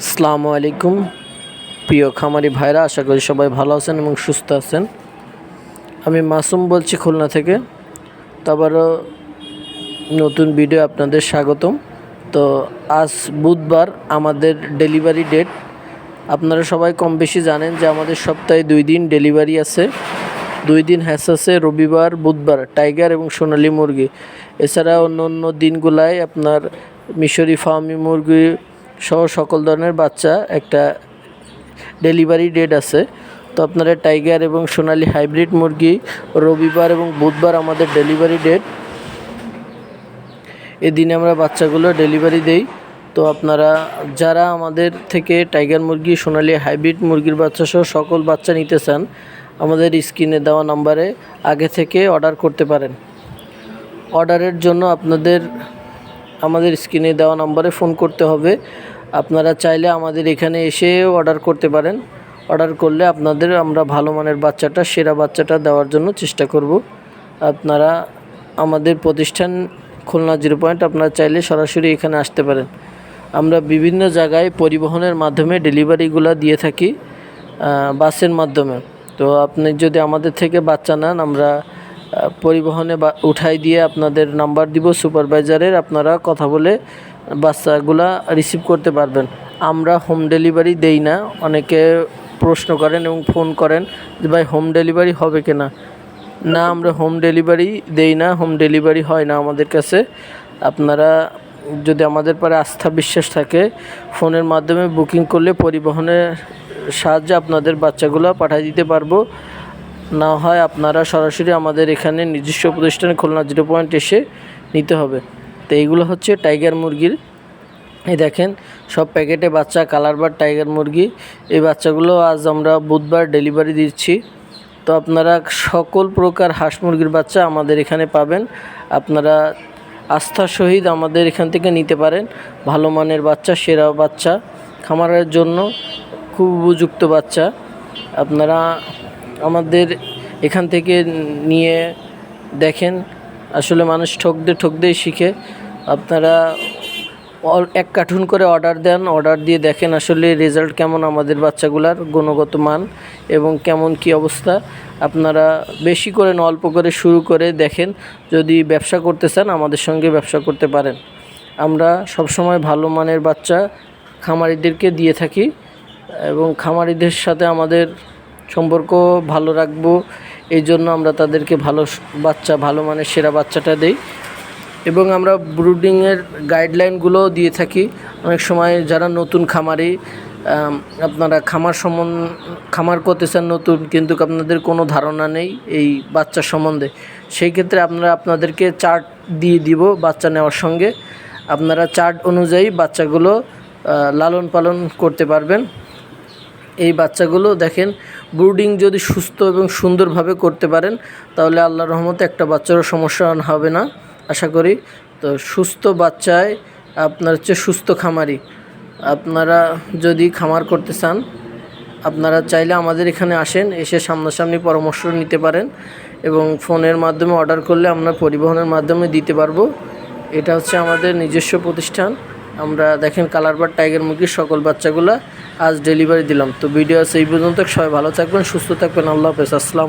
আসসালামু আলাইকুম। প্রিয় খামারি ভাইরা, আশা করি সবাই ভালো আছেন এবং সুস্থ আছেন। আমি মাসুম বলছি খুলনা থেকে। তো আবারও নতুন ভিডিও আপনাদের স্বাগতম। তো আজ বুধবার আমাদের ডেলিভারি ডেট। আপনারা সবাই কম বেশি জানেন যে আমাদের সপ্তাহে দুই দিন ডেলিভারি আছে। দুই দিন হ্যাস আছে, রবিবার, বুধবার, টাইগার এবং সোনালি মুরগি। এছাড়া অন্য অন্য দিনগুলায় আপনার মিশরি ফার্মি মুরগি সহ সকল ধরনের বাচ্চা একটা ডেলিভারি ডেট আছে। তো আপনারা টাইগার এবং সোনালী হাইব্রিড মুরগি রবিবার এবং বুধবার আমাদের ডেলিভারি ডেট। এদিনে আমরা বাচ্চাগুলো ডেলিভারি দেই। তো আপনারা যারা আমাদের থেকে টাইগার মুরগি, সোনালী হাইব্রিড মুরগির বাচ্চা সহ সকল বাচ্চা নিতে চান, আমাদের স্ক্রিনে দেওয়া নাম্বারে আগে থেকে অর্ডার করতে পারেন। অর্ডারের জন্য আপনাদের আমাদের স্ক্রিনে দেওয়া নাম্বারে ফোন করতে হবে। আপনারা চাইলে আমাদের এখানে এসে অর্ডার করতে পারেন। অর্ডার করলে আপনাদের আমরা ভালো মানের বাচ্চাটা, সেরা বাচ্চাটা দেওয়ার জন্য চেষ্টা করব। আপনারা আমাদের প্রতিষ্ঠান খুলনা জিরো পয়েন্ট, আপনারা চাইলে সরাসরি এখানে আসতে পারেন। আমরা বিভিন্ন জায়গায় পরিবহনের মাধ্যমে ডেলিভারিগুলো দিয়ে থাকি বাসের মাধ্যমে। তো আপনি যদি আমাদের থেকে বাচ্চা নেন, আমরা পরিবহনে বা উঠাই দিয়ে আপনাদের নাম্বার দিব, সুপারভাইজারের, আপনারা কথা বলে বাচ্চাগুলা রিসিভ করতে পারবেন। আমরা হোম ডেলিভারি দেই না, অনেকে প্রশ্ন করেন এবং ফোন করেন যে, ভাই হোম ডেলিভারি হবে কিনা? না, আমরা হোম ডেলিভারি দেই না হোম ডেলিভারি হয় না আমাদের কাছে। আপনারা যদি আমাদের পরে আস্থা বিশ্বাস থাকে, ফোনের মাধ্যমে বুকিং করলে পরিবহনের সাহায্যে আপনাদের বাচ্চাগুলো পাঠিয়ে দিতে পারব। না হয় আপনারা সরাসরি আমাদের এখানে নিজস্ব প্রতিষ্ঠানে খুলনা জিরো পয়েন্ট এসে নিতে হবে। তো এইগুলো হচ্ছে টাইগার মুরগির। এই দেখেন, সব প্যাকেটে বাচ্চা, কালার বার টাইগার মুরগি। এই বাচ্চাগুলো আজ আমরা বুধবার ডেলিভারি দিচ্ছি। তো আপনারা সকল প্রকার হাঁস মুরগির বাচ্চা আমাদের এখানে পাবেন। আপনারা আস্থার সহিত আমাদের এখান থেকে নিতে পারেন। ভালো মানের বাচ্চা, সেরা বাচ্চা, খামারের জন্য খুব উপযুক্ত বাচ্চা। আপনারা আমাদের এখান থেকে নিয়ে দেখেন। আসলে মানুষ ঠকতে ঠকতেই শিখে। আপনারা এক কার্টুন করে অর্ডার দেন, অর্ডার দিয়ে দেখেন আসলে রেজাল্ট কেমন আমাদের বাচ্চাগুলার গুণগত মান এবং কেমন কি অবস্থা। আপনারা বেশি করে অল্প করে শুরু করে দেখেন। যদি ব্যবসা করতে চান, আমাদের সঙ্গে ব্যবসা করতে পারেন। আমরা সবসময় ভালো মানের বাচ্চা খামারিদেরকে দিয়ে থাকি এবং খামারিদের সাথে আমাদের সম্পর্ক ভালো রাখব, এই জন্য আমরা তাদেরকে ভালো বাচ্চা, ভালো মানের সেরা বাচ্চাটা দেই। এবং আমরা ব্রুডিংয়ের গাইডলাইনগুলোও দিয়ে থাকি। অনেক সময় যারা নতুন খামারি আপনারা খামার সম্বন্ধ খামার করতে চান নতুন, কিন্তু আপনাদের কোনো ধারণা নেই এই বাচ্চা সম্বন্ধে। সেই ক্ষেত্রে আপনারা আপনাদেরকে চার্ট দিয়ে দিব বাচ্চা নেওয়ার সঙ্গে। আপনারা চার্ট অনুযায়ী বাচ্চাগুলো লালন পালন করতে পারবেন। এই বাচ্চাগুলো দেখেন ব্রুডিং যদি সুস্থ এবং সুন্দরভাবে করতে পারেন, তাহলে আল্লাহর রহমতে একটা বাচ্চারও সমস্যা হবে না। আশা করি। তো সুস্থ বাচ্চায় আপনার হচ্ছে সুস্থ খামারি। আপনারা যদি খামার করতে চান, আপনারা চাইলে আমাদের এখানে আসেন, এসে সামনাসামনি পরামর্শ নিতে পারেন এবং ফোনের মাধ্যমে অর্ডার করলে আমরা পরিবহনের মাধ্যমে দিতে পারব। এটা হচ্ছে আমাদের নিজস্ব প্রতিষ্ঠান। আমরা দেখেন কালারবার টাইগার মুরগির সকল বাচ্চাগুলো আজ ডেলিভারি দিলাম। তো ভিডিও আছে এই পর্যন্ত। সবাই ভালো থাকবেন, সুস্থ থাকবেন। আল্লাহ হাফেজ। আসসালাম